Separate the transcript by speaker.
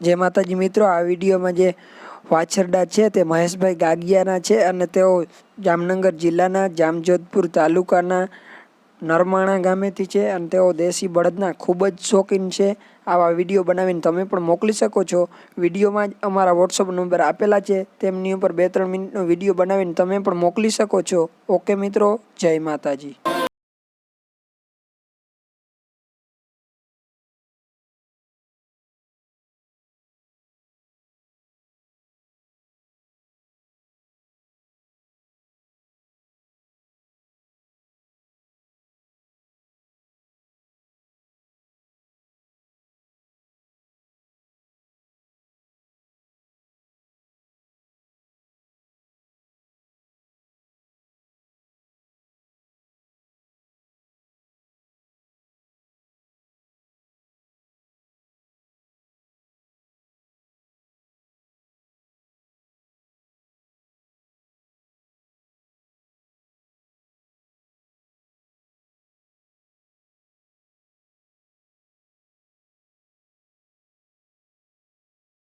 Speaker 1: જે માતાજી મિત્રો, આ વિડીયોમાં જે વાછરડા છે તે મહેશભાઈ ગાગિયાના છે અને તેઓ જામનગર જિલ્લાના જામજોધપુર તાલુકાના નરમાણા ગામેથી છે અને તેઓ દેશી બળદના ખૂબ જ શોખીન છે. આવા વીડિયો બનાવીને તમે પણ મોકલી શકો છો. વિડીયોમાં જ અમારા વોટ્સઅપ નંબર આપેલા છે. તેમની ઉપર બે ત્રણ મિનિટનો વીડિયો બનાવીને તમે પણ મોકલી શકો છો. ઓકે મિત્રો, જય માતાજી.